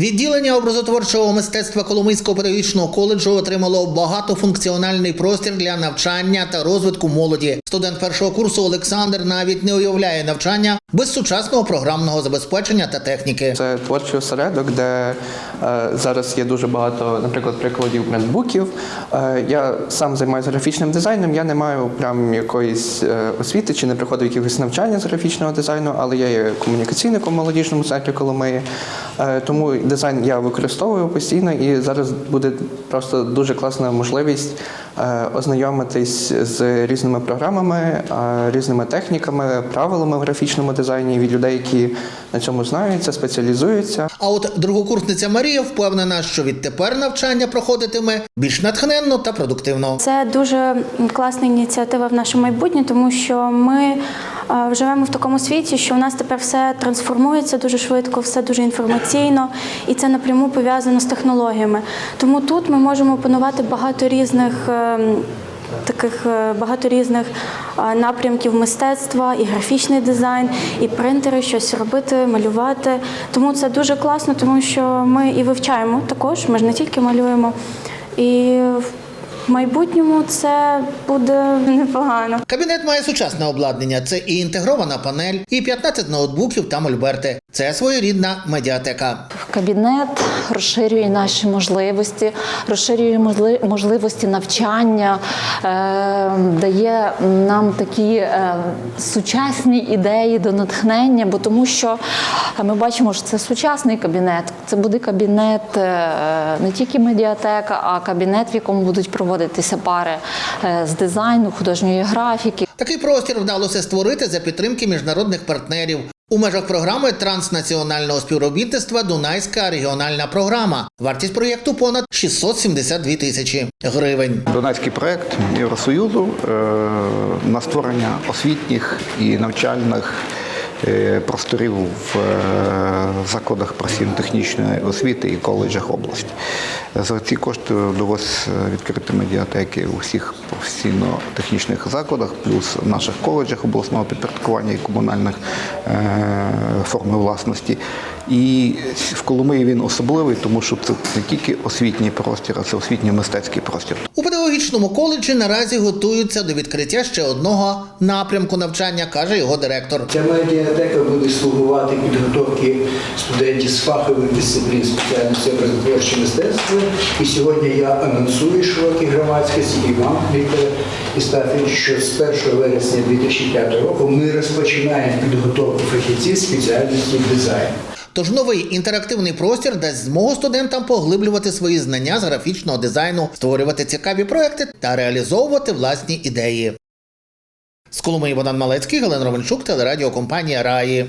Відділення образотворчого мистецтва Коломийського педагогічного коледжу отримало багатофункціональний простір для навчання та розвитку молоді. Студент першого курсу Олександр навіть не уявляє навчання без сучасного програмного забезпечення та техніки. Це творчий осередок, де е, зараз є дуже багато, наприклад, прикладів брендбуків. Е, я сам займаюся графічним дизайном. Я не маю прям якоїсь е, освіти чи не приходив якихось навчання з графічного дизайну, але я є комунікаційником в молодіжному центрі Коломиї. Е, тому дизайн я використовую постійно, і зараз буде просто дуже класна можливість ознайомитись з різними програмами, е, різними техніками, правилами в графічному дизайні від людей, які на цьому знаються, спеціалізуються. А от другокурсниця Марія впевнена, що відтепер навчання проходитиме більш натхненно та продуктивно. Це дуже класна ініціатива в наше майбутнє, тому що ми е, живемо в такому світі, що у нас тепер все трансформується дуже швидко, все дуже інформаційно, і це напряму пов'язано з технологіями. Тому тут ми можемо опанувати багато різних. е, Таких е, багато різних напрямків мистецтва, і графічний дизайн, і принтери, щось робити, малювати. Тому це дуже класно, тому що ми і вивчаємо також. Ми ж не тільки малюємо. І майбутньому це буде непогано. Кабінет має сучасне обладнання. Це і інтегрована панель, і 15 ноутбуків та мольберти. Це своєрідна медіатека. Кабінет розширює наші можливості, розширює можли- можливості навчання, е, дає нам такі е, сучасні ідеї до натхнення, бо тому що ми бачимо, що це сучасний кабінет. Це буде кабінет е, не тільки медіатека, а кабінет, в якому будуть проводитися пари з дизайну, художньої графіки. Такий простір вдалося створити за підтримки міжнародних партнерів. У межах програми транснаціонального співробітництва Дунайська регіональна програма. Вартість проєкту понад 672 тисячі гривень. Дунайський проект Євросоюзу е, на створення освітніх і навчальних е, просторів в е, закладах професійно-технічної освіти і коледжах області. За ці кошти вдалося відкрити медіатеки у всіх професійно-технічних закладах, плюс в наших коледжах обласного підпорядкування і комунальних е, форми власності. І в Коломиї він особливий, тому що це не тільки освітній простір, а це освітньо-мистецький простір. У педагогічному коледжі наразі готуються до відкриття ще одного напрямку навчання, каже його директор. Ця медіатека буде слугувати підготовки студентів з фахових дисциплін спеціальності образотворче мистецтво. І сьогодні я анонсую широкій громадськості і вам, Віктор Істафович, що з 1 вересня 2005 року ми розпочинаємо підготовку фахівців спеціальності дизайну. Тож новий інтерактивний простір дасть змогу студентам поглиблювати свої знання з графічного дизайну, створювати цікаві проекти та реалізовувати власні ідеї. З Коломиї Богдан Малецький, Галина Романчук, телерадіокомпанія Раї.